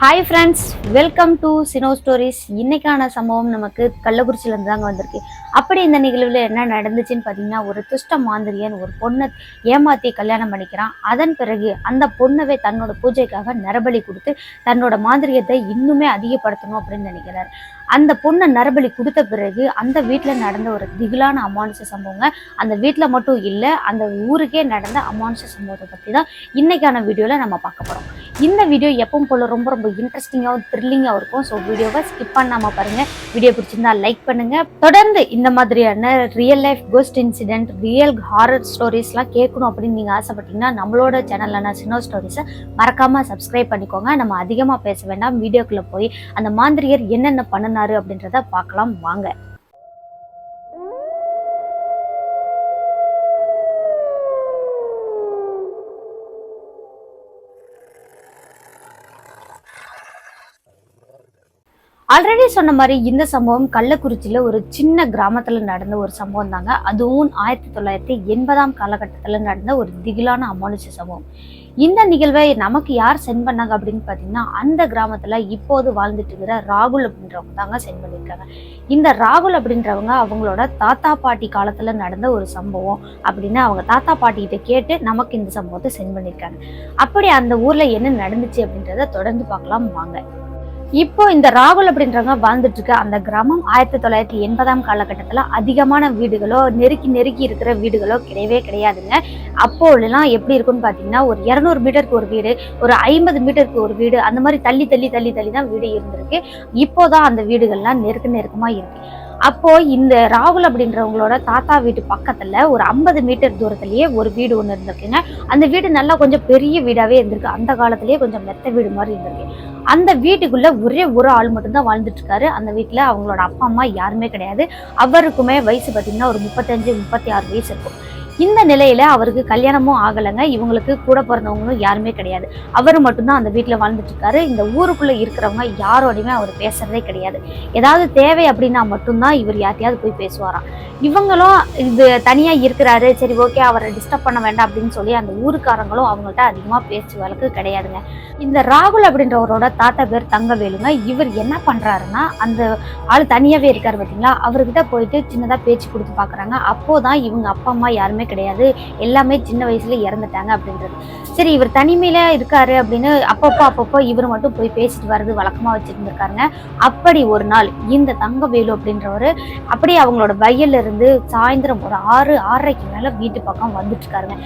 Hi friends welcome to Cino stories இன்னைக்கான சம்பவம் நமக்கு கள்ளக்குறிச்சியிலேருந்து தாங்க வந்திருக்கு. அப்படி இந்த நிகழ்வில் என்ன நடந்துச்சுன்னு பார்த்தீங்கன்னா ஒரு துஷ்ட மாந்திரியன் ஒரு பொண்ணை ஏமாற்றி கல்யாணம் பண்ணிக்கிறான். அதன் பிறகு அந்த பொண்ணவே தன்னோட பூஜைக்காக நரபலி கொடுத்து தன்னோட மாந்திரியத்தை இன்னுமே அதிகப்படுத்தணும் அப்படின்னு நினைக்கிறார். அந்த பொண்ணை நரபலி கொடுத்த பிறகு அந்த வீட்டில் நடந்த ஒரு திகிலான அமானுஷ சம்பவங்க. அந்த வீட்டில் மட்டும் இல்லை அந்த ஊருக்கே நடந்த அமானுஷ சம்பவத்தை பற்றி தான் இன்றைக்கான வீடியோவில் நம்ம பார்க்க போகிறோம் இந்த வீடியோ எப்பவும் போல ரொம்ப ரொம்ப இன்ட்ரெஸ்டிங்காகவும் த்ரில்லிங்காகவும் இருக்கும். ஸோ வீடியோவை ஸ்கிப் பண்ணாமல் பாருங்கள் வீடியோ பிடிச்சிருந்தா லைக் பண்ணுங்கள் தொடர்ந்து இந்த மாதிரியான real life ghost incident real horror ஸ்டோரிஸ்லாம் கேட்கணும் அப்படின்னு நீங்கள் ஆசைப்பட்டீங்கன்னா நம்மளோட சேனலான சினோ ஸ்டோரிஸை மறக்காமல் சப்ஸ்கிரைப் பண்ணிக்கோங்க. நம்ம அதிகமாக பேச வேண்டாம். வீடியோக்குள்ளே போய் அந்த மாந்திரியர் என்னென்ன பண்ணணும் பண்ணினாரு அப்படின்றத பார்க்கலாம் வாங்க. ஆல்ரெடி சொன்ன மாதிரி இந்த சம்பவம் கள்ளக்குறிச்சியில் ஒரு சின்ன கிராமத்தில் நடந்த ஒரு சம்பவம் தாங்க. அதுவும் ஆயிரத்தி தொள்ளாயிரத்தி எண்பதாம் காலகட்டத்தில் நடந்த ஒரு திகிலான அமானுஷ சம்பவம். இந்த நிகழ்வை நமக்கு யார் சென்ட் பண்ணாங்க அப்படின்னு பார்த்தீங்கன்னா அந்த கிராமத்தில் இப்போது வாழ்ந்துட்டு இருக்கிற ராகுல் அப்படின்றவங்க தாங்க சென்ட் பண்ணியிருக்காங்க. இந்த ராகுல் அப்படின்றவங்க அவங்களோட தாத்தா பாட்டி காலத்தில் நடந்த ஒரு சம்பவம் அப்படின்னு அவங்க தாத்தா பாட்டிகிட்ட கேட்டு நமக்கு இந்த சம்பவத்தை சென்ட் பண்ணியிருக்காங்க. அப்படி அந்த ஊரில் என்ன நடந்துச்சு அப்படின்றத தொடர்ந்து பார்க்கலாம் வாங்க. இப்போ இந்த ராகுல் அப்படின்றவங்க வாழ்ந்துட்டு இருக்க அந்த கிராமம் ஆயிரத்தி தொள்ளாயிரத்தி எண்பதாம் காலகட்டத்தில் அதிகமான வீடுகளோ நெருக்கி நெருக்கி இருக்கிற வீடுகளோ கிடையவே கிடையாதுங்க. அப்போலாம் எப்படி இருக்கும்னு பார்த்தீங்கன்னா ஒரு இரநூறு மீட்டருக்கு ஒரு வீடு ஒரு ஐம்பது மீட்டருக்கு ஒரு வீடு அந்த மாதிரி தள்ளி தள்ளி தள்ளி தள்ளி தான் வீடு இருந்திருக்கு. இப்போதான் அந்த வீடுகள்லாம் நெருக்க நெருக்கமாக இருக்கு. அப்போ இந்த ராகுல் அப்படின்றவங்களோட தாத்தா வீட்டு பக்கத்துல ஒரு ஐம்பது மீட்டர் தூரத்திலேயே ஒரு வீடு ஒன்று இருந்திருக்குங்க. அந்த வீடு நல்லா கொஞ்சம் பெரிய வீடாவே இருந்திருக்கு. அந்த காலத்திலேயே கொஞ்சம் மெத்த வீடு மாதிரி இருந்திருக்கு. அந்த வீட்டுக்குள்ள ஒரே ஒரு ஆள் மட்டும்தான் வாழ்ந்துட்டு இருக்காரு அந்த வீட்டுல அவங்களோட அப்பா அம்மா யாருமே கிடையாது. அவருக்குமே வயசு பார்த்தீங்கன்னா ஒரு முப்பத்தஞ்சு முப்பத்தி ஆறு வயசு இருக்கும். இந்த நிலையில அவருக்கு கல்யாணமும் ஆகலைங்க. இவங்களுக்கு கூட பிறந்தவங்களும் யாருமே கிடையாது. அவர் மட்டும்தான் அந்த வீட்டில் வாழ்ந்துட்டு இருக்காரு இந்த ஊருக்குள்ள இருக்கிறவங்க யாரோடையுமே அவர் பேசுறதே கிடையாது. ஏதாவது தேவை அப்படின்னா மட்டும்தான் இவர் யார்ட்டையாவது போய் பேசுவாராம். இவங்களும் இது தனியா இருக்கிறாரு. சரி ஓகே அவரை டிஸ்டர்ப் பண்ண வேண்டாம் அப்படின்னு சொல்லி அந்த ஊருக்காரங்களும் அவங்கள்ட்ட அதிகமா பேச்சு வழக்கு கிடையாதுங்க. இந்த ராகுல் அப்படின்றவரோட தாத்தா பேர் தங்கவேலுங்க. இவர் என்ன பண்றாருன்னா அந்த ஆள் தனியாவே இருக்காரு பார்த்தீங்களா அவர்கிட்ட போயிட்டு சின்னதா பேச்சு கொடுத்து பாக்குறாங்க. அப்போதான் இவங்க அப்பா அம்மா யாருமே கிடையாது. எல்லாமே சின்ன வயசுல இறந்துட்டாங்க அப்படின்றது. சரி இவர் தனிமையில இருக்காரு அப்படின்னு அப்பப்போ அப்பப்போ இவர் மட்டும் போய் பேசிட்டு வர்றது வழக்கமா வச்சிருந்துருக்காருங்க. அப்படி ஒரு நாள் இந்த தங்கவேலு அப்படின்றவர் அப்படியே அவங்களோட வயல்ல இருந்து சாயந்தரம் ஒரு ஆறு ஆறரைக்கு மேல வீட்டு பக்கம் வந்துட்டு இருக்காருங்க.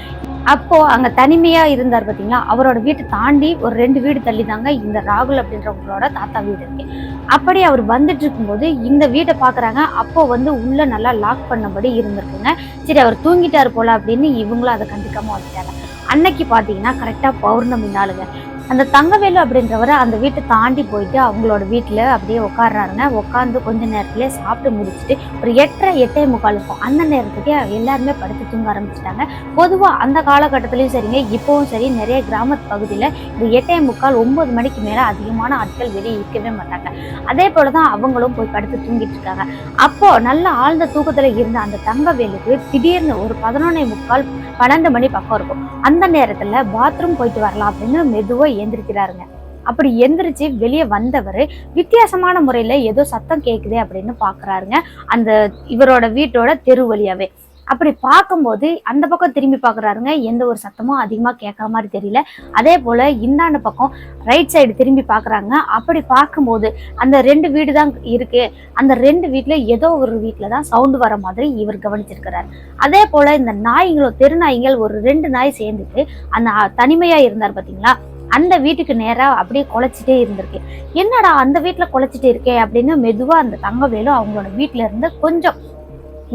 அப்போ அங்க தனிமையா இருந்தார் பாத்தீங்களா? அவரோட வீட்டை தாண்டி ஒரு ரெண்டு வீடு தள்ளி தாங்க இந்த ராகுல் அப்படின்றவங்களோட தாத்தா வீடு இருக்கு. அப்படி அவர் வந்துட்டு இருக்கும்போது இந்த வீட்டை பாக்குறாங்க. அப்போ வந்து உள்ள நல்லா லாக் பண்ணபடி இருந்திருக்குங்க. சரி அவர் தூங்கிட்டாரு போல அப்படின்னு இவங்களும் அதை கண்டுக்காம வந்துட்டாங்க. அன்னைக்கு பாத்தீங்கன்னா கரெக்டா பௌர்ணமி நாளுங்க. அந்த தங்கவேலு அப்படின்றவர் அந்த வீட்டை தாண்டி போயிட்டு அவங்களோட வீட்டில் அப்படியே உட்காடுறாருங்க உட்காந்து கொஞ்ச நேரத்திலே சாப்பிட்டு முடிச்சுட்டு ஒரு எட்டரை எட்டே முக்கால் இருக்கும். அந்த நேரத்துக்கே எல்லாருமே படுத்து தூங்க ஆரம்பிச்சிட்டாங்க. பொதுவாக அந்த காலகட்டத்திலையும் சரிங்க. இப்போவும் சரி நிறைய கிராமத்து பகுதியில் இந்த எட்டே முக்கால் ஒன்பது மணிக்கு மேலே அதிகமான ஆட்கள் வெளியே இருக்கவே மாட்டாங்க. அதே போல தான் அவங்களும் போய் படுத்து தூங்கிட்டு இருக்காங்க. அப்போ நல்ல ஆழ்ந்த தூக்கத்தில் இருந்த அந்த தங்கவேலுக்கு திடீர்னு ஒரு பதினொன்னே முக்கால் பன்னெண்டு மணி பக்கம் இருக்கும். அந்த நேரத்துல பாத்ரூம் போயிட்டு வரலாம் அப்படின்னு மெதுவா எந்திரிக்கிறாருங்க. அப்படி எந்திரிச்சு வெளியே வந்தவர் வித்தியாசமான முறையில் ஏதோ சத்தம் கேட்குது அப்படின்னு பார்க்குறாருங்க அந்த இவரோட வீட்டோட தெரு வழியாவே. அப்படி பார்க்கும்போது அந்த பக்கம் திரும்பி பார்க்குறாருங்க. எந்த ஒரு சத்தமும் அதிகமாக கேட்குற மாதிரி தெரியல. அதே போல் இந்தாண்ட பக்கம் ரைட் சைடு திரும்பி பார்க்குறாங்க. அப்படி பார்க்கும்போது அந்த ரெண்டு வீடு தான் இருக்குது அந்த ரெண்டு வீட்டில் ஏதோ ஒரு வீட்டில் தான் சவுண்டு வர மாதிரி இவர் கவனிச்சிருக்கிறார். அதே போல் இந்த நாய்களும் தெரு நாய்கள் ஒரு ரெண்டு நாய் சேர்ந்துட்டு அந்த தனிமையாக இருந்தார் பார்த்தீங்களா அந்த வீட்டுக்கு நேராக அப்படியே குலைச்சிட்டே இருந்திருக்கு. என்னடா அந்த வீட்டில் குலைச்சிட்டே இருக்கே அப்படின்னு மெதுவாக அந்த தங்கவேலும் அவங்களோட வீட்டில இருந்து கொஞ்சம்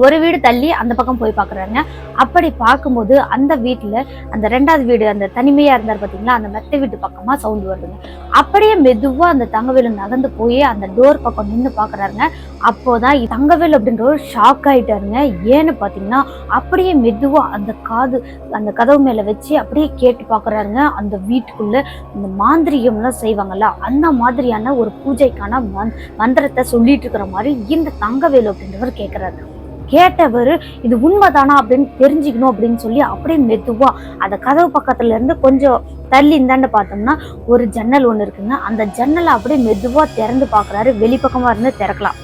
ஒரு வீடு தள்ளி அந்த பக்கம் போய் பார்க்குறாங்க அப்படி பார்க்கும்போது அந்த வீட்டில் அந்த ரெண்டாவது வீடு அந்த தனிமையாக இருந்தார் பார்த்தீங்களா அந்த மெத்த வீட்டு பக்கமாக சவுண்டு வருதுங்க. அப்படியே மெதுவாக அந்த தங்கவேலு நகர்ந்து போய் அந்த டோர் பக்கம் நின்று பார்க்குறாருங்க அப்போதான் தங்கவேல் அப்படின்ற ஒரு ஷாக் ஆயிட்டாருங்க. ஏன்னு பார்த்தீங்கன்னா அப்படியே மெதுவாக அந்த காது அந்த கதவு மேலே வச்சு அப்படியே கேட்டு பார்க்குறாருங்க அந்த வீட்டுக்குள்ளே இந்த மாந்திரிகம்லாம் செய்வாங்கல்ல அந்த மாதிரியான ஒரு பூஜைக்கான மந் மந்திரத்தை சொல்லிட்டு இருக்கிற மாதிரி இந்த தங்கவேலு அப்படின்றவர் கேட்குறாரு கேட்டவர் இது உண்மைதானா அப்படின்னு தெரிஞ்சுக்கணும் அப்படின்னு சொல்லி அப்படியே மெதுவாக அந்த கதவு பக்கத்துல இருந்து கொஞ்சம் தள்ளி இந்தாண்டு பார்த்தோம்னா ஒரு ஜன்னல் ஒன்று இருக்குங்க. அந்த ஜன்னலை அப்படியே மெதுவாக திறந்து பார்க்கறாரு. வெளிப்பக்கமா இருந்து திறக்கலாம்.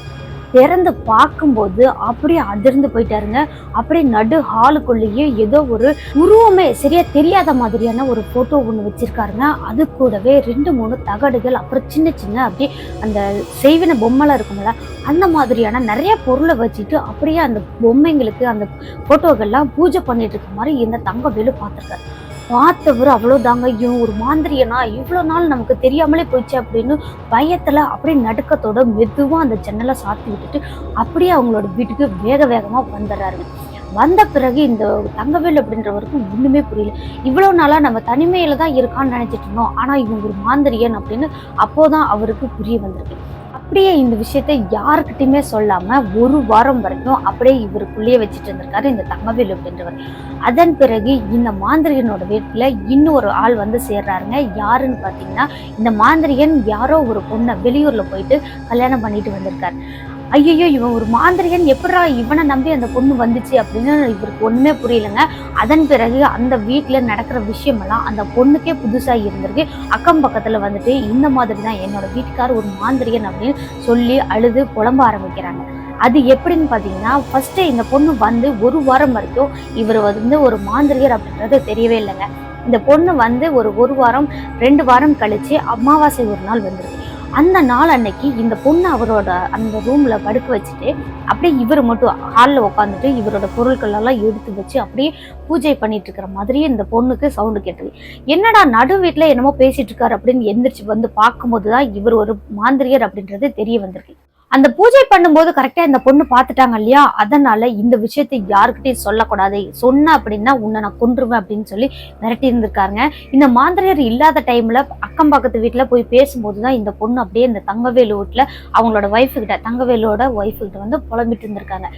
திறந்து பார்க்கும்போது அப்படியே அதிர்ந்து போயிட்டாருங்க. அப்படியே நடு ஹாலுக்குள்ளேயே ஏதோ ஒரு உருவமே சரியா தெரியாத மாதிரியான ஒரு போட்டோ ஒன்று வச்சிருக்காருங்க. அது கூடவே ரெண்டு மூணு தகடுகள் அப்புறம் சின்ன சின்ன அப்படியே அந்த செய்வின பொம்மைலாம் இருக்கும்ல அந்த மாதிரியான நிறைய பொருளை வச்சுட்டு அப்படியே அந்த பொம்மைங்களுக்கு அந்த ஃபோட்டோக்கள்லாம் பூஜை பண்ணிட்டு இருக்க மாதிரி இந்த தங்க வேலு பார்த்துருக்காரு. பார்த்தவர் அவ்வளோதாங்க இவன் ஒரு மாந்திரியனா இவ்வளோ நாள் நமக்கு தெரியாமலே போயிடுச்சு அப்படின்னு பயத்தில் அப்படியே நடுக்கத்தோட மெதுவாக அந்த ஜன்னலை சாத்தி விட்டுட்டு அப்படியே அவங்களோட வீட்டுக்கு வேக வேகமாக வந்துடுறாருங்க. வந்த பிறகு இந்த தங்கவேல் அப்படின்றவருக்கு ஒன்றுமே புரியல. இவ்வளோ நாளாக நம்ம தனிமையில் தான் இருக்கான்னு நினச்சிட்டு இருந்தோம். ஆனால் இவங்க ஒரு மாந்திரியன் அப்படின்னு அப்போதான் அவருக்கு புரிய வந்திருக்கு. அப்படியே இந்த விஷயத்த யாருக்கிட்டையுமே சொல்லாம ஒரு வாரம் வரைக்கும் அப்படியே இவருக்குள்ளேயே வச்சுட்டு இருந்திருக்காரு இந்த தங்கவேலு அப்படின்றவர். அதன் பிறகு இந்த மாந்திரிகனோட வீட்டில் இன்னொரு ஆள் வந்து சேர்றாருங்க. யாருன்னு பார்த்தீங்கன்னா இந்த மாந்திரிகன் யாரோ ஒரு பொண்ணை வெளியூரில் போயிட்டு கல்யாணம் பண்ணிட்டு வந்திருக்காரு. ஐயோ இவன் ஒரு மாந்திரியன் எப்படா இவனை நம்பி அந்த பொண்ணு வந்துச்சு அப்படின்னு இவருக்கு ஒண்ணுமே புரியலங்க. அதன் பிறகு அந்த வீட்டுல நடக்கிற விஷயமெல்லாம் அந்த பொண்ணுக்கே புதுசா இருந்திருக்கு. அக்கம் பக்கத்துல வந்துட்டு இந்த மாதிரி தான் என்னோட வீட்டுக்கார் ஒரு மாந்திரியன் அப்படின்னு சொல்லி அழுது புலம்ப ஆரம்பிக்கிறாங்க. அது எப்படின்னு பார்த்தீங்கன்னா ஃபர்ஸ்ட்டு இந்த பொண்ணு வந்து ஒரு வாரம் வரைக்கும் இவர் வந்து ஒரு மாந்திரியர் அப்படின்றது தெரியவே இல்லைங்க. இந்த பொண்ணு வந்து ஒரு ஒரு வாரம் ரெண்டு வாரம் கழிச்சு அமாவாசை ஒரு நாள் வந்துருக்கு. அந்த நாள் அன்னைக்கு இந்த பொண்ணு அவரோட அந்த ரூம்ல படுக்க வச்சுட்டு அப்படியே இவர் மட்டும் ஹாலில் உட்காந்துட்டு இவரோட பொருட்கள் எல்லாம் எடுத்து வச்சு அப்படியே பூஜை பண்ணிட்டு இருக்கிற மாதிரியே இந்த பொண்ணுக்கு சவுண்டு கேட்டது. என்னடா நடு வீட்டில் என்னமோ பேசிட்டு இருக்காரு அப்படின்னு எந்திரிச்சு வந்து பார்க்கும்போது தான் இவர் ஒரு மாந்திரியர் அப்படின்றது தெரிய வந்திருக்கு. அந்த பூஜை பண்ணும்போது கரெக்டா இந்த பொண்ணு பார்த்துட்டாங்க இல்லையா? அதனால இந்த விஷயத்தை யாருக்கிட்டையும் சொல்லக்கூடாது. சொன்ன அப்படின்னா உன்னை நான் கொன்றுவேன் அப்படின்னு சொல்லி மிரட்டி இருந்திருக்காருங்க. இந்த மாந்திரியர் இல்லாத டைம்ல அக்கம் பக்கத்து வீட்டுல போய் பேசும்போது தான் இந்த பொண்ணு அப்படியே இந்த தங்கவேலு வீட்டுல அவங்களோட ஒய்ஃபு கிட்ட தங்கவேலோட ஒய்ஃபு கிட்ட வந்து புலம்பிட்டு இருந்திருக்காங்க.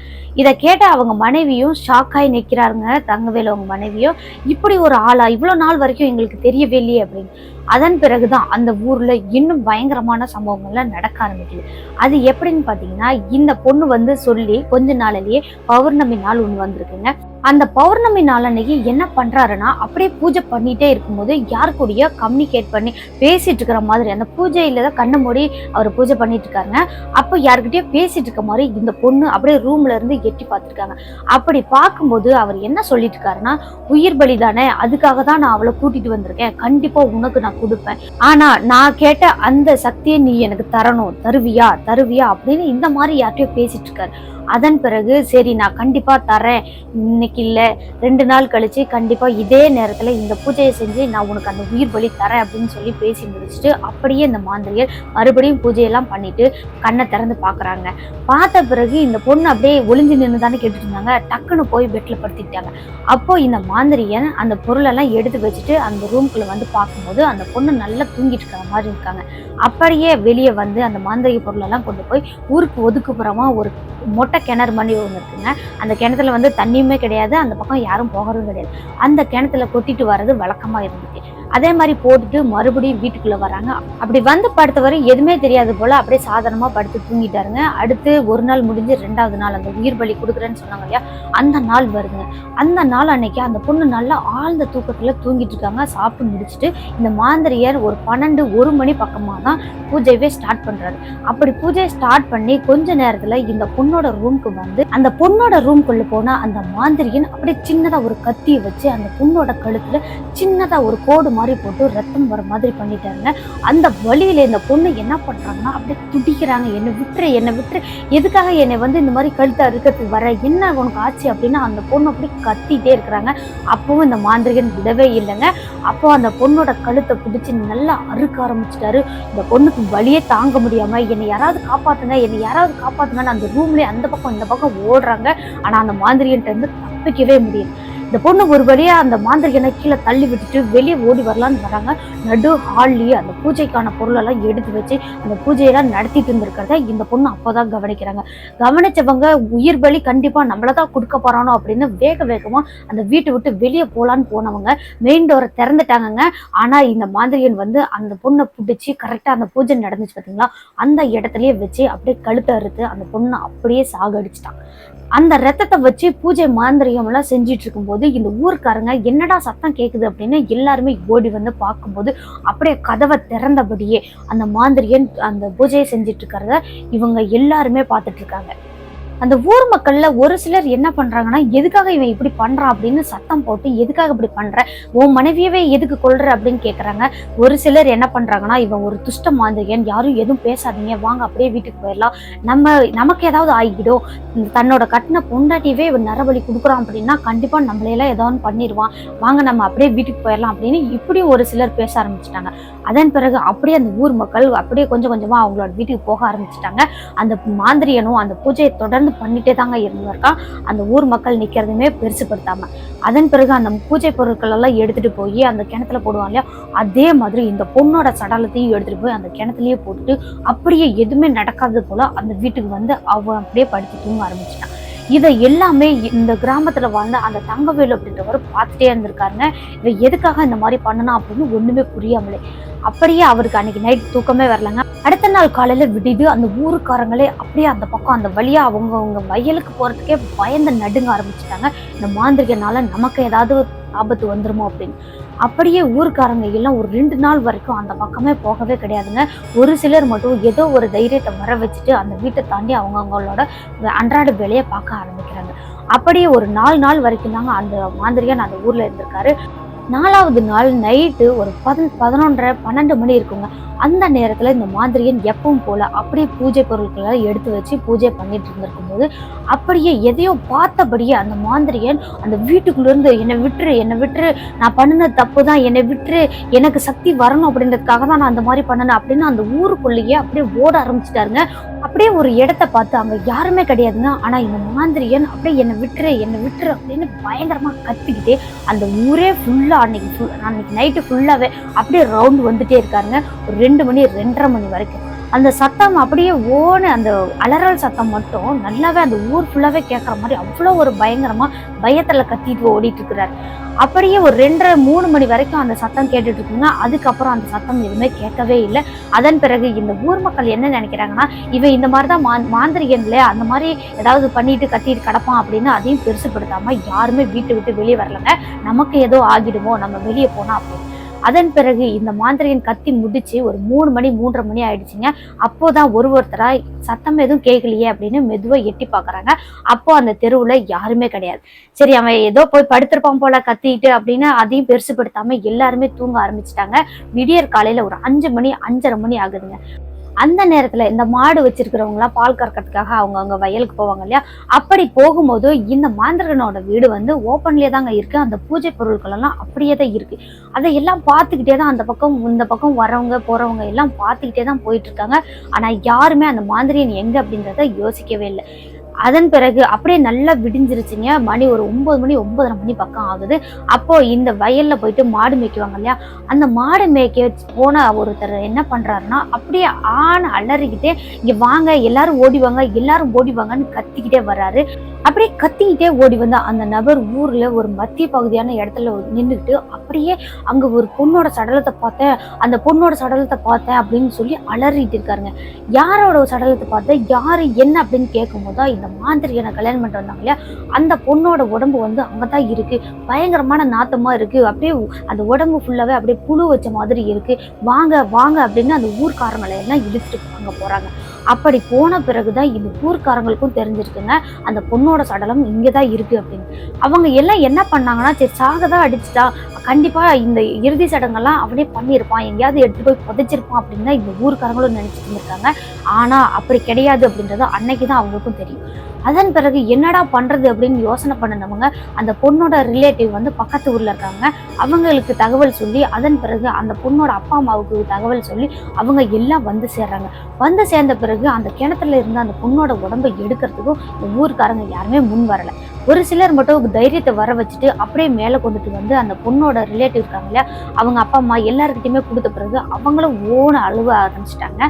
இதை கேட்ட அவங்க மனைவியும் ஷாக்காய் நிற்கிறாருங்க தங்கவேலு அவங்க மனைவியும். இப்படி ஒரு ஆளா இவ்வளோ நாள் வரைக்கும் எங்களுக்கு தெரியவே இல்லையே அப்படின்னு. அதன் பிறகுதான் அந்த ஊர்ல இன்னும் பயங்கரமான சம்பவங்கள்லாம் நடக்க ஆரம்பிக்குது. அது எப்படின்னு பாத்தீங்கன்னா இந்த பொண்ணு வந்து சொல்லி கொஞ்ச நாளிலேயே பௌர்ணமி நாள் ஒண்ணு வந்திருக்குங்க. அந்த பௌர்ணமி நாள் அன்னைக்கு என்ன பண்ணுறாருன்னா அப்படியே பூஜை பண்ணிகிட்டே இருக்கும்போது யார் கூடயோ கம்யூனிகேட் பண்ணி பேசிகிட்டு இருக்கிற மாதிரி அந்த பூஜையில் தான் கண்ணை மூடி அவர் பூஜை பண்ணிட்டு இருக்காருங்க. அப்போ யார்கிட்டயோ பேசிகிட்டு இருக்க மாதிரி இந்த பொண்ணு அப்படியே ரூம்ல இருந்து எட்டி பார்த்துருக்காங்க. அப்படி பார்க்கும்போது அவர் என்ன சொல்லிட்டு இருக்காருன்னா உயிர் பலி தானே அதுக்காக தான் நான் அவளை கூட்டிகிட்டு வந்திருக்கேன். கண்டிப்பாக உனக்கு நான் கொடுப்பேன். ஆனால் நான் கேட்ட அந்த சக்தியை நீ எனக்கு தரணும். தருவியா? தருவியா? அப்படின்னு இந்த மாதிரி யார்கிட்டயோ பேசிட்டு இருக்காரு. அதன் பிறகு சரி நான் கண்டிப்பாக தரேன் இன்னைக்கு இல்லை ரெண்டு நாள் கழித்து கண்டிப்பாக இதே நேரத்தில் இந்த பூஜையை செஞ்சு நான் உனக்கு அந்த உயிர் பலி தரேன் அப்படின்னு சொல்லி பேசி முடிச்சுட்டு அப்படியே இந்த மாந்திரியர் மறுபடியும் பூஜையெல்லாம் பண்ணிட்டு கண்ணை திறந்து பார்க்குறாங்க பார்த்த பிறகு இந்த பொண்ணு அப்படியே ஒளிஞ்சு நின்று தானே கேட்டுட்டு இருந்தாங்க டக்குன்னு போய் பெட்டில் படுத்திக்கிட்டாங்க. அப்போது இந்த மாந்திரியன் அந்த பொருளெல்லாம் எடுத்து வச்சுட்டு அந்த ரூம்குள்ளே வந்து பார்க்கும்போது அந்த பொண்ணு நல்லா தூங்கிட்டு இருக்கிற மாதிரி இருக்காங்க. அப்படியே வெளியே வந்து அந்த மாந்திரிக பொருளெல்லாம் கொண்டு போய் ஊருக்கு ஒதுக்குப்புறமா ஒரு மொட்டை கிணறு மாதிரி ஒன்று இருக்குங்க. அந்த கிணத்துல வந்து தண்ணியுமே கிடையாது. அந்த பக்கம் யாரும் போகிறதும் கிடையாது. அந்த கிணத்துல கொட்டிட்டு வர்றது வழக்கமாக இருந்துச்சு. அதே மாதிரி போட்டுட்டு மறுபடியும் வீட்டுக்குள்ளே வராங்க. அப்படி வந்து படுத்தவரை எதுவுமே தெரியாது போல் அப்படியே சாதாரணமாக படுத்து தூங்கிட்டாருங்க. அடுத்து ஒரு நாள் முடிஞ்சு ரெண்டாவது நாள் அந்த உயிர் பலி கொடுக்குறேன்னு சொன்னாங்க இல்லையா? அந்த நாள் வருதுங்க. அந்த நாள் அன்னைக்கு அந்த பொண்ணு நல்லா ஆழ்ந்த தூக்கத்தில் தூங்கிட்டு இருக்காங்க. சாப்பிட்டு முடிச்சுட்டு இந்த மாந்திரியர் ஒரு பன்னெண்டு ஒரு மணி பக்கமாக தான் பூஜையவே ஸ்டார்ட் பண்ணுறாரு அப்படி பூஜையை ஸ்டார்ட் பண்ணி கொஞ்ச நேரத்தில் இந்த பொண்ணோட ரூம்க்கு வந்து அந்த பொண்ணோட ரூம்குள்ளே போனால் அந்த மாந்திரியன் அப்படியே சின்னதாக ஒரு கத்தியை வச்சு அந்த பொண்ணோட கழுத்தில் சின்னதாக ஒரு கோடு மாதிரி போட்டு ரத்தம் வர மாதிரி பண்ணிட்டாருங்க. அந்த வழியில் இந்த பொண்ணு என்ன பண்ணுறாங்கன்னா அப்படியே துடிக்கிறாங்க. என்னை விட்டுரு என்னை விட்டுரு. எதுக்காக என்னை வந்து இந்த மாதிரி கழுத்தை அறுக்கிறதுக்கு வர? என்ன உனக்கு ஆச்சு அப்படின்னா அந்த பொண்ணு அப்படி கத்திட்டே இருக்கிறாங்க. அப்பவும் இந்த மாந்திரிகன் விடவே இல்லைங்க. அப்போ அந்த பொண்ணோட கழுத்தை பிடிச்சி நல்லா அறுக்க ஆரம்பிச்சிட்டாரு. இந்த பொண்ணுக்கு வலியே தாங்க முடியாமல் என்னை யாராவது காப்பாற்றுங்க என்னை யாராவது காப்பாற்றுங்கன்னு அந்த ரூம்லேயே அந்த பக்கம் இந்த பக்கம் ஓடுறாங்க. ஆனால் அந்த மாந்திரியன்ட்ட இருந்து தப்பிக்கவே முடியும் இந்த பொண்ணு ஒரு வழியாக அந்த மாந்திரிகனை கீழே தள்ளி விட்டுட்டு வெளியே ஓடி வரலான்னு வராங்க. நடு ஹால்லேயே அந்த பூஜைக்கான பொருளெல்லாம் எடுத்து வச்சு அந்த பூஜையெல்லாம் நடத்திட்டு இருந்திருக்கிறத இந்த பொண்ணு அப்போதான் கவனிக்கிறாங்க. கவனிச்சவங்க உயிர் பலி நம்மளை தான் கொடுக்க போறானோ அப்படின்னு வேக வேகமாக அந்த வீட்டை விட்டு வெளியே போகலான்னு போனவங்க மெயின் டோரை திறந்துட்டாங்கங்க. ஆனால் இந்த மாந்திரியன் வந்து அந்த பொண்ணை பிடிச்சி கரெக்டாக அந்த பூஜை நடந்துச்சு பார்த்தீங்களா அந்த இடத்துலயே வச்சு அப்படியே கழுத்தை அறுத்து அந்த பொண்ணை அப்படியே சாகடிச்சிட்டான். அந்த ரத்தத்தை வச்சு பூஜை மாந்திரியம் எல்லாம் செஞ்சுட்டு இருக்கும்போது இந்த ஊருக்காரங்க என்னடா சத்தம் கேட்குது அப்படின்னு எல்லாருமே ஓடி வந்து பார்க்கும்போது அப்படியே கதவை திறந்தபடியே அந்த மாந்திரியன் அந்த பூஜையை செஞ்சுட்டு இருக்கிறத இவங்க எல்லாருமே பார்த்துட்டு இருக்காங்க அந்த ஊர் மக்கள்ல ஒரு சிலர் என்ன பண்றாங்கன்னா எதுக்காக இவன் இப்படி பண்றான் அப்படின்னு சத்தம் போட்டு எதுக்காக இப்படி பண்ற? உன் மனைவியவே எதுக்கு கொள்ற அப்படின்னு கேக்குறாங்க. ஒரு சிலர் என்ன பண்றாங்கன்னா இவன் ஒரு துஷ்ட மாந்திரியன் யாரும் எதுவும் பேசாதீங்க வாங்க அப்படியே வீட்டுக்கு போயிடலாம். நம்ம நமக்கு ஏதாவது ஆகிடும் தன்னோட கட்டின பொண்டாட்டியவே இவன் நரபலி கொடுக்குறான் அப்படின்னா கண்டிப்பா நம்மளையெல்லாம் ஏதோ ஒன்று பண்ணிடுவான். வாங்க நம்ம அப்படியே வீட்டுக்கு போயிடலாம் அப்படின்னு இப்படியும் ஒரு சிலர் பேச ஆரம்பிச்சிட்டாங்க. அதன் பிறகு அப்படியே அந்த ஊர் மக்கள் அப்படியே கொஞ்சம் கொஞ்சமா அவங்களோட வீட்டுக்கு போக ஆரம்பிச்சிட்டாங்க. அந்த மாந்திரியனும் அந்த பூஜையை தொடர்ந்து பண்ணிட்டே தாங்க இருந்திருக்கா அந்த ஊர் மக்கள் நிக்கிறதுமே பெருசுப்படுத்தாம. அதன் பிறகு அந்த பூஜை பொருட்கள் எல்லாம் எடுத்துட்டு போய் அந்த கிணத்துல போடுவாங்க இல்லையா? அதே மாதிரி இந்த பொண்ணோட சடலத்தையும் எடுத்துட்டு போய் அந்த கிணத்துலயே போட்டுட்டு அப்படியே எதுவுமே நடக்காதது போல அந்த வீட்டுக்கு வந்து அவன் அப்படியே படுத்து தூங்க ஆரம்பிச்சிட்டான் இதை எல்லாமே இந்த கிராமத்துல வாழ்ந்த அந்த தங்கவேலு அப்படின்றவர் பார்த்துட்டே இருந்திருக்காருங்க. இவ எதுக்காக இந்த மாதிரி பண்ணணும் அப்படின்னு ஒண்ணுமே புரியாமலே. அப்படியே அவருக்கு அன்னைக்கு நைட் தூக்கமே வரலங்க. அடுத்த நாள் காலையில் விடிது அந்த ஊருக்காரங்களே அப்படியே அந்த பக்கம் அந்த வழியா அவங்க அவங்க வயலுக்கு போகிறதுக்கே பயந்து நடுங்க ஆரம்பிச்சிட்டாங்க. இந்த மாந்திரிகனால நமக்கு ஏதாவது ஆபத்து வந்துருமோ அப்படின்னு. அப்படியே ஊருக்காரங்க எல்லாம் ஒரு ரெண்டு நாள் வரைக்கும் அந்த பக்கமே போகவே கிடையாதுங்க. ஒரு சிலர் மட்டும் ஏதோ ஒரு தைரியத்தை வர வச்சுட்டு அந்த வீட்டை தாண்டி அவங்கவுங்களோட அன்றாட வேலையை பார்க்க ஆரம்பிக்கிறாங்க. அப்படியே ஒரு நாலு நாள் வரைக்கும் தாங்க அந்த மாந்திரிகன் அந்த ஊரில் இருந்திருக்காரு. நாலாவது நாள் நைட்டு ஒரு பதன் பதினொன்றரை பன்னெண்டு மணி இருக்குங்க. அந்த நேரத்தில் இந்த மாந்திரியன் எப்பவும் போல அப்படியே பூஜை பொருட்களை எடுத்து வச்சு பூஜை பண்ணிட்டு இருந்திருக்கும் போது அப்படியே எதையோ பார்த்தபடியே அந்த மாந்திரியன் அந்த வீட்டுக்குள்ளேருந்து என்னை விட்டுரு என்னை விட்டுரு நான் பண்ணின தப்பு தான் என்னை விட்டுரு எனக்கு சக்தி வரணும் அப்படின்றதுக்காக தான் நான் அந்த மாதிரி பண்ணினேன் அப்படின்னு அந்த ஊருக்குள்ளேயே அப்படியே ஓட ஆரம்பிச்சிட்டாருங்க. அப்படியே ஒரு இடத்த பார்த்து அங்கே யாருமே கிடையாதுங்க. ஆனால் இந்த மாந்திரியன் அப்படியே என்னை விட்டுரு என்னை விட்டுரு அப்படின்னு பயங்கரமாக கத்திக்கிட்டே அந்த ஊரே ஃபுல்லாக அன்னைக்கு ஃபுல் அன்னைக்கு நைட்டு ஃபுல்லாகவே அப்படியே ரவுண்ட் வந்துட்டே இருக்காருங்க. ஒரு ரெண்டு மணி ரெண்டரை மணி வரைக்கும். அந்த சத்தம் அப்படியே ஓன அந்த அலறல் சத்தம் மட்டும் நல்லாவே அந்த ஊர் ஃபுல்லாவே கேட்குற மாதிரி அவ்வளோ ஒரு பயங்கரமாக பயத்தில் கத்திட்டு ஓடிட்டு இருக்கிறாரு அப்படியே ஒரு ரெண்டரை மூணு மணி வரைக்கும் அந்த சத்தம் கேட்டுட்டு இருக்குங்க அதுக்கப்புறம் அந்த சத்தம் எதுவுமே கேட்கவே இல்லை. அதன் பிறகு இந்த ஊர் மக்கள் என்ன நினைக்கிறாங்கன்னா இவன் இந்த மாதிரி தான் மா இல்லையா அந்த மாதிரி ஏதாவது பண்ணிட்டு கத்திட்டு கிடப்பான் அப்படின்னு அதையும் பெருசுப்படுத்தாமல் யாருமே வீட்டை விட்டு வெளியே வரலங்க. நமக்கு ஏதோ ஆகிடுமோ நம்ம வெளியே போனால் அப்படின்னு. அதன் பிறகு இந்த மாந்திரிகன் கத்தி முடிச்சு ஒரு மூணு மணி மூன்றரை மணி ஆயிடுச்சுங்க. அப்போதான் ஒரு ஒருத்தராக சத்தம் எதுவும் கேட்கலையே அப்படின்னு மெதுவாக எட்டி பார்க்குறாங்க அப்போ அந்த தெருவில் யாருமே கிடையாது. சரி அவன் ஏதோ போய் படுத்திருப்பான் போல கத்திட்டு அப்படின்னு அதையும் பெருசுப்படுத்தாமல் எல்லாருமே தூங்க ஆரம்பிச்சிட்டாங்க. விடியற் காலையில் ஒரு அஞ்சு மணி அஞ்சரை மணி ஆகுதுங்க. அந்த நேரத்தில் இந்த மாடு வச்சிருக்கிறவங்களாம் பால் கறக்கிறதுக்காக அவங்க அவங்க வயலுக்கு போவாங்க இல்லையா? அப்படி போகும்போது இந்த மாந்திரகனோட வீடு வந்து ஓப்பன்லேயே தாங்க இருக்கு. அந்த பூஜை பொருட்கள் எல்லாம் அப்படியே தான் இருக்கு. அதை எல்லாம் பார்த்துக்கிட்டே தான் அந்த பக்கம் இந்த பக்கம் வரவங்க போறவங்க எல்லாம் பார்த்துக்கிட்டே தான் போயிட்டு இருக்காங்க. யாருமே அந்த மாந்திரியன் எங்கே அப்படின்றத யோசிக்கவே இல்லை. அதன் பிறகு அப்படியே நல்லா விடிஞ்சிருச்சுங்க. மணி ஒரு ஒன்பது மணி ஒன்பதரை மணி பக்கம் ஆகுது. அப்போ இந்த வயல்ல போயிட்டு மாடு மேய்க்குவாங்க இல்லையா? அந்த மாடு மேய்க்க போன ஒருத்தர் என்ன பண்றாருன்னா அப்படியே ஆண் அலறிக்கிட்டே இங்க வாங்க எல்லாரும் ஓடி வாங்க எல்லாரும் ஓடி வாங்கன்னு கத்திக்கிட்டே வர்றாரு. அப்படியே கத்திக்கிட்டே ஓடி வந்த அந்த நபர் ஊர்ல ஒரு மத்திய பகுதியான இடத்துல நின்றுக்கிட்டு அப்படியே அங்க ஒரு பொண்ணோட சடலத்தை பார்த்தேன் அந்த பொண்ணோட சடலத்தை பார்த்தேன் அப்படின்னு சொல்லி அலறிட்டு இருக்காருங்க. யாரோட சடலத்தை பார்த்தேன் யாரு என்ன அப்படின்னு கேட்கும்போது தான் இந்த மாந்திரிகனை கல்யாணம் பண்ணிட்டு வந்தாங்க இல்லையா? அந்த பொண்ணோட உடம்பு வந்து அங்கதான் இருக்கு. பயங்கரமான நாத்தமா இருக்கு. அப்படியே அந்த உடம்பு ஃபுல்லாவே அப்படியே புழு வச்ச மாதிரி இருக்கு. வாங்க வாங்க அப்படின்னு அந்த ஊர்க்காரங்களை எல்லாம் இழுத்துட்டு அங்க போறாங்க. அப்படி போன பிறகுதான் இந்த ஊர்க்காரங்களுக்கும் தெரிஞ்சிருக்குங்க. அந்த பொண்ணோட சடலம் இங்கதான் இருக்கு அப்படின்னு. அவங்க எல்லாம் என்ன பண்ணாங்கன்னா சரி சாகதான் அடிச்சுட்டா. கண்டிப்பாக இந்த இறுதி சடங்கெல்லாம் அவனே பண்ணியிருப்பான். எங்கேயாவது எடுத்து போய் புதைச்சிருப்பான் அப்படின்னு தான் இந்த ஊர்க்காரங்களும் நினச்சிட்டு இருந்திருக்காங்க. ஆனால் அப்படி கிடையாது அப்படின்றது அன்னைக்கு தான் அவங்களுக்கும் தெரியும். அதன் பிறகு என்னடா பண்ணுறது அப்படின்னு யோசனை பண்ணினவங்க அந்த பொண்ணோட ரிலேட்டிவ் வந்து பக்கத்து ஊரில் இருக்காங்க. அவங்களுக்கு தகவல் சொல்லி அதன் பிறகு அந்த பொண்ணோட அப்பா அம்மாவுக்கு தகவல் சொல்லி அவங்க எல்லாம் வந்து சேர்றாங்க. வந்து சேர்ந்த பிறகு அந்த கிணத்துல இருந்த அந்த பொண்ணோட உடம்பை எடுக்கிறதுக்கும் இந்த ஊர்க்காரங்க யாருமே முன் வரலை. ஒரு சிலர் மட்டும் தைரியத்தை வர வச்சுட்டு அப்படியே மேலே கொண்டுட்டு வந்து அந்த பொண்ணோட ரிலேட்டிவ் இருக்காங்க இல்லையா அவங்க அப்பா அம்மா எல்லாருக்கிட்டையுமே கொடுத்த பிறகு அவங்களும் ஓன அழுவ ஆரம்பிச்சிட்டாங்க.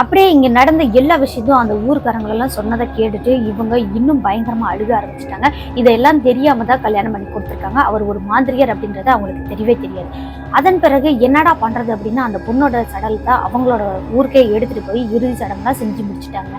அப்படியே இங்கே நடந்த எல்லா விஷயத்தையும் அந்த ஊருக்காரங்களெல்லாம் சொன்னதை கேட்டுட்டு இவங்க இன்னும் பயங்கரமாக அழுக ஆரம்பிச்சிட்டாங்க. இதெல்லாம் தெரியாமல் தான் கல்யாணம் பண்ணி கொடுத்துருக்காங்க. அவர் ஒரு மாந்திரியர் அப்படின்றது அவங்களுக்கு தெரியவே தெரியாது. அதன் பிறகு என்னடா பண்ணுறது அப்படின்னா அந்த பொண்ணோட சடலத்தை அவங்களோட ஊருக்கே எடுத்துகிட்டு போய் இறுதி சடங்கெல்லாம் செஞ்சு முடிச்சிட்டாங்க.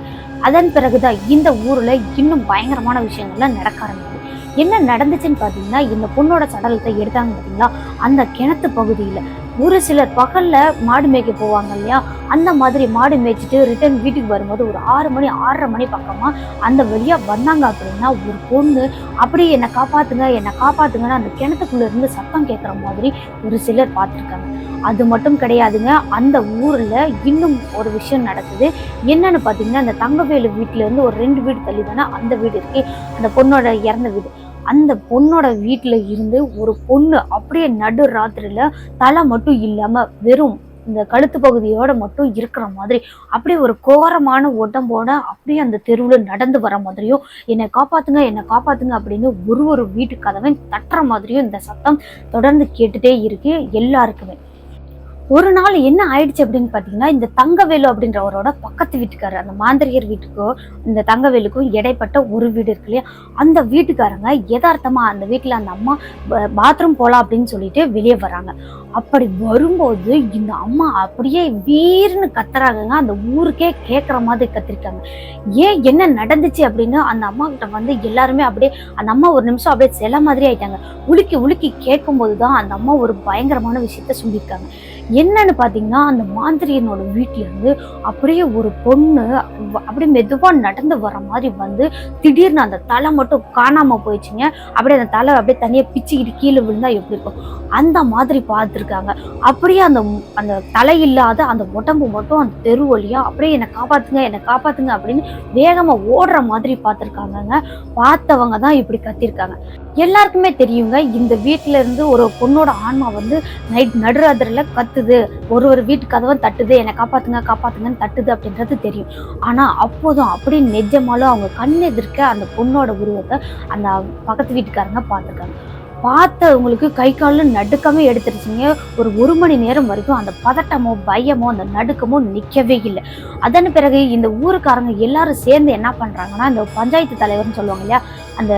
அதன் பிறகுதான் இந்த ஊரில் இன்னும் பயங்கரமான விஷயங்கள்லாம் நடக்க ஆரம்பிக்குது. என்ன நடந்துச்சுன்னு பார்த்தீங்கன்னா இந்த பொண்ணோட சடலத்தை எடுத்தாங்க பார்த்தீங்களா? அந்த கிணத்து பகுதியில். ஒரு சிலர் பகலில் மாடு மேய்க்க போவாங்க இல்லையா? அந்த மாதிரி மாடு மேய்ச்சிட்டு ரிட்டர்ன் வீட்டுக்கு வரும்போது ஒரு ஆறு மணி ஆறரை மணி பக்கமாக அந்த வழியாக வந்தாங்க அப்படின்னா ஒரு பொண்ணு அப்படியே என்னை காப்பாற்றுங்க என்னை காப்பாற்றுங்கன்னு அந்த கிணத்துக்குள்ளே இருந்து சத்தம் கேட்குற மாதிரி ஒரு சிலர் பார்த்துருக்காங்க. அது மட்டும் கிடையாதுங்க அந்த ஊரில் இன்னும் ஒரு விஷயம் நடக்குது. என்னன்னு பார்த்தீங்கன்னா அந்த தங்கவேலு வீட்டிலேருந்து ஒரு ரெண்டு வீடு தள்ளி தானே அந்த வீடு இருக்கு. அந்த பொண்ணோட இறந்த வீடு. அந்த பொண்ணோட வீட்டில் இருந்து ஒரு பொண்ணு அப்படியே நடு ராத்திரியில் தலை மட்டும் இல்லாமல் வெறும் இந்த கழுத்து பகுதியோட மட்டும் இருக்கிற மாதிரி அப்படியே ஒரு கோரமான உடம்போட அப்படியே அந்த தெருவில் நடந்து வர மாதிரியும் என்னை காப்பாத்துங்க என்னை காப்பாத்துங்க அப்படின்னு ஒரு ஒரு வீட்டு கதவை தட்டுற மாதிரியும் இந்த சத்தம் தொடர்ந்து கேட்டுட்டே இருக்கு எல்லாருக்குமே. ஒரு நாள் என்ன ஆயிடுச்சு அப்படின்னு பார்த்தீங்கன்னா இந்த தங்கவேலு அப்படின்றவரோட பக்கத்து வீட்டுக்காரர் அந்த மாந்திரிகர் வீட்டுக்கும் இந்த தங்கவேலுக்கும் இடைப்பட்ட ஒரு வீடு இருக்கு இல்லையா? அந்த வீட்டுக்காரங்க யதார்த்தமாக அந்த வீட்டில் அந்த அம்மா பாத்ரூம் போகலாம் அப்படின்னு சொல்லிட்டு வெளியே வராங்க அப்படி வரும்போது இந்த அம்மா அப்படியே வீர்னு கத்துறாங்கங்க. அந்த ஊருக்கே கேட்குற மாதிரி கத்திருக்காங்க. ஏன் என்ன நடந்துச்சு அப்படின்னு அந்த அம்மா கிட்ட வந்து எல்லாருமே அப்படியே அந்த அம்மா ஒரு நிமிஷம் அப்படியே சில மாதிரி ஆயிட்டாங்க. உலுக்கி உலுக்கி கேட்கும்போது தான் அந்த அம்மா ஒரு பயங்கரமான விஷயத்த சொல்லியிருக்காங்க. என்னன்னு பார்த்தீங்கன்னா அந்த மாந்திரியனோட வீட்டிலேருந்து அப்படியே ஒரு பொண்ணு அப்படியே மெதுவாக நடந்து வர மாதிரி வந்து திடீர்னு அந்த தலை மட்டும் காணாமல் போயிடுச்சுங்க. அப்படியே அந்த தலை அப்படியே தனியாக பிச்சுக்கிட்டு கீழே விழுந்தா எப்படி இருக்கும்? அந்த மாதிரி பார்த்துருக்காங்க அப்படியே அந்த அந்த தலை இல்லாத அந்த உடம்பு மட்டும் அந்த தெரு வழியாக அப்படியே என்னை காப்பாற்றுங்க என்னை காப்பாற்றுங்க அப்படின்னு வேகமாக ஓடுற மாதிரி பார்த்துருக்காங்கங்க பார்த்தவங்க தான் இப்படி கத்திருக்காங்க. எல்லாருக்குமே தெரியுங்க இந்த வீட்டிலேருந்து ஒரு பொண்ணோட ஆன்மா வந்து நைட் நடுராத்திரில தட்டுது. ஒரு ஒரு வீட்டு கதவும் தட்டுது. என்னை காப்பாத்துங்க காப்பாத்துங்கன்னு தட்டுது அப்படின்றது தெரியும். ஆனா அப்போதும் அப்படி நெஜமாலும் அவங்க கண் எதிர்க்க அந்த பொண்ணோட உருவத்தை அந்த பக்கத்து வீட்டுக்காரங்க பார்த்துருக்காங்க. பார்த்தவங்களுக்கு கை காலில் நடுக்கமே எடுத்துருச்சுங்க. ஒரு ஒரு மணி நேரம் வரைக்கும் அந்த பதட்டமோ பயமோ அந்த நடுக்கமோ நிற்கவே இல்லை. அதன் பிறகு இந்த ஊருக்காரங்க எல்லாரும் சேர்ந்து என்ன பண்றாங்கன்னா இந்த பஞ்சாயத்து தலைவர்னு சொல்லுவாங்க இல்லையா அந்த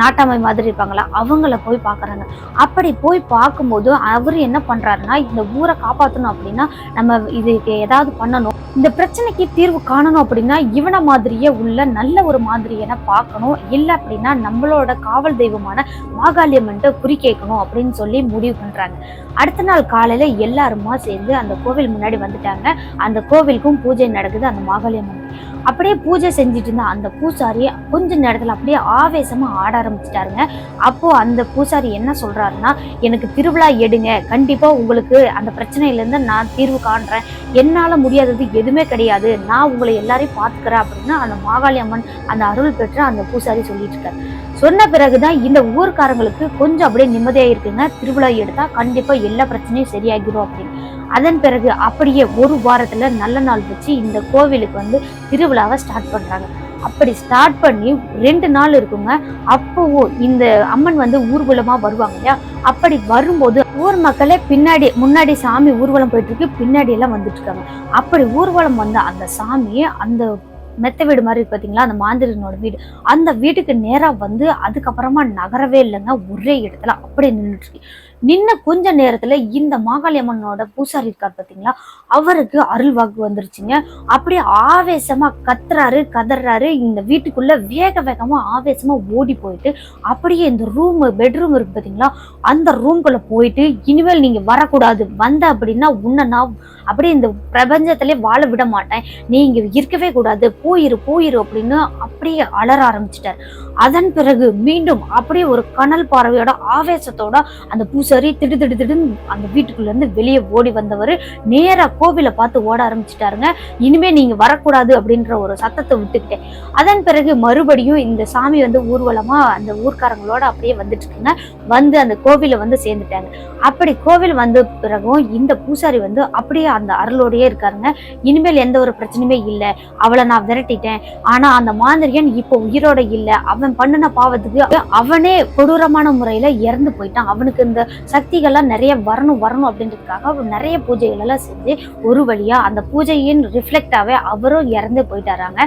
நாட்டாமை மாதிரி இருப்பாங்களா? அவங்கள போய் பார்க்குறாங்க. அப்படி போய் பார்க்கும்போது அவர் என்ன பண்றாருன்னா இந்த ஊரை காப்பாற்றணும் அப்படின்னா நம்ம இதுக்கு ஏதாவது பண்ணணும். இந்த பிரச்சனைக்கு தீர்வு காணணும் அப்படின்னா இவனை மாதிரியே உள்ள நல்ல ஒரு மாதிரியனை பார்க்கணும். இல்லை அப்படின்னா நம்மளோட காவல் தெய்வமான மாகாளியம்மன்ட்டு குறி கேட்கணும் அப்படின்னு சொல்லி முடிவு பண்ணுறாங்க அடுத்த நாள் காலையில் எல்லாருமா சேர்ந்து அந்த கோவில் முன்னாடி வந்துட்டாங்க. அந்த கோவிலுக்கும் பூஜை நடக்குது அந்த மாகாளியம்மன் அப்படியே பூஜை செஞ்சுட்டு இருந்த அந்த பூசாரி கொஞ்ச நேரத்தில் அப்படியே ஆவேசமாக ஆட ஆரம்பிச்சிட்டாருங்க. அப்போது அந்த பூசாரி என்ன சொல்கிறாருன்னா எனக்கு திருவிழா எடுங்க. கண்டிப்பாக உங்களுக்கு அந்த பிரச்சனையிலேருந்து நான் தீர்வு காண்றேன். என்னால் முடியாதது எதுவுமே கிடையாது. நான் உங்களை எல்லாரையும் பார்த்துக்கிறேன். அப்படின்னு அந்த மாகாளி அம்மன் அந்த அருள் பெற்று அந்த பூசாரி சொல்லிட்டு இருக்காரு. சொன்ன பிறகுதான் இந்த ஊர்க்காரங்களுக்கு கொஞ்சம் அப்படியே நிம்மதியாக இருக்குங்க. திருவிழா எடுத்தால் கண்டிப்பாக எல்லா பிரச்சனையும் சரியாகிடும் அப்படின்னு. அதன் பிறகு அப்படியே ஒரு வாரத்துல நல்ல நாள் வச்சு இந்த கோவிலுக்கு வந்து திருவிழாவை ஸ்டார்ட் பண்றாங்க. அப்படி ஸ்டார்ட் பண்ணி ரெண்டு நாள் இருக்குங்க. அப்போவும் இந்த அம்மன் வந்து ஊர்வலமா வருவாங்க இல்லையா? அப்படி வரும்போது ஊர் மக்களே பின்னாடி முன்னாடி சாமி ஊர்வலம் போயிட்டு இருக்கு பின்னாடி எல்லாம் வந்துட்டு இருக்காங்க அப்படி ஊர்வலம் வந்த அந்த சாமி அந்த மெத்த வீடு மாதிரி இருக்கு பார்த்தீங்களா அந்த மாந்திரனோட வீடு. அந்த வீட்டுக்கு நேரா வந்து அதுக்கப்புறமா நகரவே இல்லைங்க ஒரே இடத்துல அப்படியே நின்றுட்டு இருக்கு நின்ன கொஞ்ச நேரத்துல இந்த மாகாளி அம்மனோட பூசாரி இருக்கார் பாத்தீங்களா? அவருக்கு அருள் வாக்கு வந்துருச்சுங்க. அப்படியே ஆவேசமா கத்துறாரு கதறாரு. இந்த வீட்டுக்குள்ள வேக வேகமா ஆவேசமா ஓடி போயிட்டு அப்படியே இந்த ரூம் பெட்ரூம் இருக்கு பாத்தீங்களா? அந்த ரூம்குள்ள போயிட்டு இனிமேல் நீங்க வரக்கூடாது. வந்த அப்படின்னா உன்னை நான் அப்படியே இந்த பிரபஞ்சத்திலே வாழ விட மாட்டேன். நீ இங்கே இருக்கவே கூடாது. போயிரு போயிரு அப்படின்னு அப்படியே அலற ஆரம்பிச்சிட்டார். அதன் பிறகு மீண்டும் அப்படியே ஒரு கனல் பார்வையோட ஆவேசத்தோட அந்த பூசாரி திடு திடு திடுன்னு அந்த வீட்டுக்குள்ள இருந்து வெளியே ஓடி வந்தவர் நேரா கோவிலை பார்த்து ஓட ஆரம்பிச்சிட்டாருங்க. இனிமே நீங்க வரக்கூடாது அப்படின்ற ஒரு சத்தத்தை விட்டுக்கிட்டேன். அதன் பிறகு மறுபடியும் இந்த சாமி வந்து ஊர்வலமா அந்த ஊர்க்காரங்களோட அப்படியே வந்துட்டு இருக்குங்க வந்து அந்த கோவிலை வந்து சேர்ந்துட்டாங்க. அப்படி கோவில் வந்த பிறகும் இந்த பூசாரி வந்து அப்படியே அந்த அருளோடையே இருக்காருங்க. இனிமேல் எந்த ஒரு பிரச்சனையுமே இல்லை. அவளை நான் விரட்டிட்டேன். ஆனா அந்த மாந்திரியன் இப்போ உயிரோட இல்லை. அவன் பண்ணின பாவத்துக்கு அவனே கொடூரமான முறையில இறந்து போயிட்டான். அவனுக்கு இந்த சக்திகள்லாம் நிறைய வரணும் வரணும் அப்படின்றதுக்காக நிறைய பூஜைகள் எல்லாம் செஞ்சு ஒரு வழியா அந்த பூஜையின் ரிஃப்ளெக்டாவே அவரும் இறந்து போயிட்டாராங்க.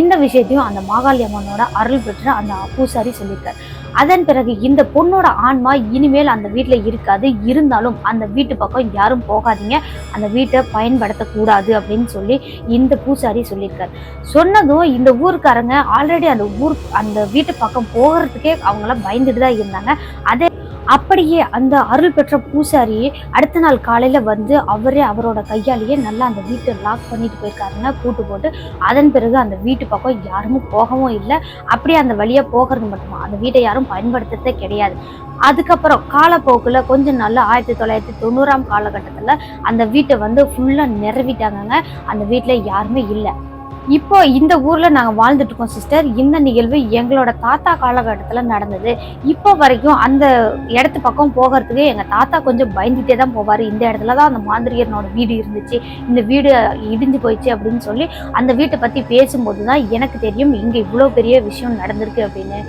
இந்த விஷயத்தையும் அந்த மாகாளி அம்மனோட அருள் பெற்று அந்த பூசாரி சொல்லியிருக்காரு. அதன் பிறகு இந்த பொண்ணோட ஆன்மா இனிமேல் அந்த வீட்டுல இருக்காது. இருந்தாலும் அந்த வீட்டு பக்கம் யாரும் போகாதீங்க. அந்த வீட்டு பயன்படுத்தக்கூடாது அப்படின்னு சொல்லி இந்த பூசாரி சொல்லியிருக்காரு. சொன்னதும் இந்த ஊருக்காரங்க ஆல்ரெடி அந்த ஊர் அந்த வீட்டு பக்கம் போகிறதுக்கே அவங்களாம் பயந்துட்டு தான் இருந்தாங்க. அதே அப்படியே அந்த அருள் பெற்ற பூசாரி அடுத்த நாள் காலையில் வந்து அவரே அவரோட கையாலேயே நல்லா அந்த வீட்டை லாக் பண்ணிட்டு போயிருக்காருங்க பூட்டு போட்டு அதன் பிறகு அந்த வீட்டு பக்கம் யாரும் போகவும் இல்லை. அப்படியே அந்த வழியாக போகிறது மட்டுமா? அந்த வீட்டை யாரும் பயன்படுத்துறதே கிடையாது. அதுக்கப்புறம் காலப்போக்கில் கொஞ்சம் நாள் ஆயிரத்தி தொள்ளாயிரத்தி தொண்ணூறாம் காலகட்டத்தில் அந்த வீட்டை வந்து ஃபுல்லாக நிரவிட்டாங்கங்க அந்த வீட்டில் யாருமே இல்லை. இப்போ இந்த ஊர்ல நாங்க வாழ்ந்துட்டு இருக்கோம் சிஸ்டர் இந்த நிகழ்வு எங்களோட தாத்தா காலகட்டத்துல நடந்தது. இப்போ வரைக்கும் அந்த இடத்து பக்கம் போகிறதுக்கு எங்க தாத்தா கொஞ்சம் பயந்துட்டே தான் போவாரு. இந்த இடத்துல தான் அந்த மாந்திரியனோட வீடு இருந்துச்சு. இந்த வீடு இடிஞ்சு போயிடுச்சு அப்படின்னு சொல்லி அந்த வீட்டை பத்தி பேசும்போது தான் எனக்கு தெரியும் இங்க இவ்வளோ பெரிய விஷயம் நடந்திருக்கு அப்படின்னு.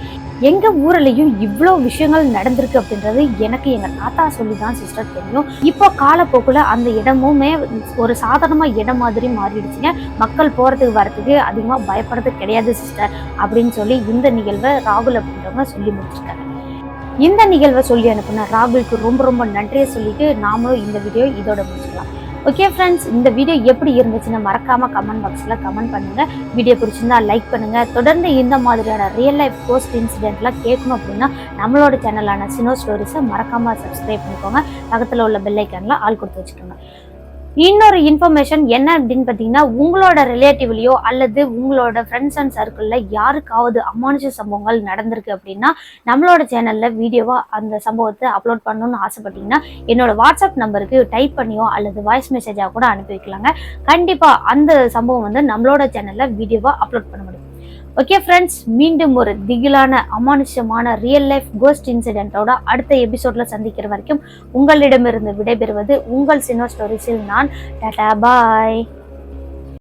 எங்க ஊர்லேயும் இவ்வளோ விஷயங்கள் நடந்திருக்கு அப்படின்றது எனக்கு எங்க தாத்தா சொல்லி தான் சிஸ்டர் தெரியும். இப்போ காலப்போக்குல அந்த இடமுமே ஒரு சாதாரணமா இடம் மாதிரி மாறிடுச்சுங்க. மக்கள் போறதுக்கு வரத்துக்கு அதிகமாக பயப்படுறது கிடையாது சிஸ்டர் அப்படின்னு சொல்லி இந்த நிகழ்வை ராகுல் அப்படின்றவங்க சொல்லி முடிச்சிருக்காங்க. இந்த நிகழ்வை சொல்லி அனுப்புன ராகுலுக்கு ரொம்ப ரொம்ப நன்றியை சொல்லிட்டு நாமளும் இந்த வீடியோ இதோட முடிச்சுக்கலாம். ஓகே ஃப்ரெண்ட்ஸ் இந்த வீடியோ எப்படி இருந்துச்சுன்னு மறக்காம கமெண்ட் பாக்ஸ்ல கமெண்ட் பண்ணுங்க. வீடியோ பிடிச்சிருந்தா லைக் பண்ணுங்க. தொடர்ந்து இந்த மாதிரியான ரியல் லைஃப் போஸ்ட் இன்சிடென்ட்லாம் கேட்கணும் அப்படின்னா நம்மளோட சேனலான சினோ ஸ்டோரிஸை மறக்காம சப்ஸ்கிரைப் பண்ணிக்கோங்க. பக்கத்தில் உள்ள பெல் ஆள் கொடுத்து வச்சுக்கோங்க. இன்னொரு இன்ஃபர்மேஷன் என்ன அப்படின்னு பார்த்தீங்கன்னா உங்களோட ரிலேட்டிவ்லையோ அல்லது உங்களோட ஃப்ரெண்ட்ஸ் அண்ட் சர்க்கிளில் யாருக்காவது அமானுஷ சம்பவங்கள் நடந்திருக்கு அப்படின்னா நம்மளோட சேனலில் வீடியோவாக அந்த சம்பவத்தை அப்லோட் பண்ணணும்னு ஆசைப்பட்டீங்கன்னா என்னோட வாட்ஸ்அப் நம்பருக்கு டைப் பண்ணியோ அல்லது வாய்ஸ் மெசேஜாக கூட அனுப்பி வைக்கலாங்க. கண்டிப்பாக அந்த சம்பவம் வந்து நம்மளோட சேனலில் வீடியோவாக அப்லோட் பண்ண முடியும். ஓகே ஃப்ரெண்ட்ஸ் மீண்டும் ஒரு திகிலான அமானுஷமான ரியல் லைஃப் கோஸ்ட் இன்சிடென்ட்டோட அடுத்த எபிசோட்ல சந்திக்கிற வரைக்கும் உங்களிடமிருந்து விடைபெறுவது உங்கள் சினோ ஸ்டோரிஸில் நான். டாடா பாய்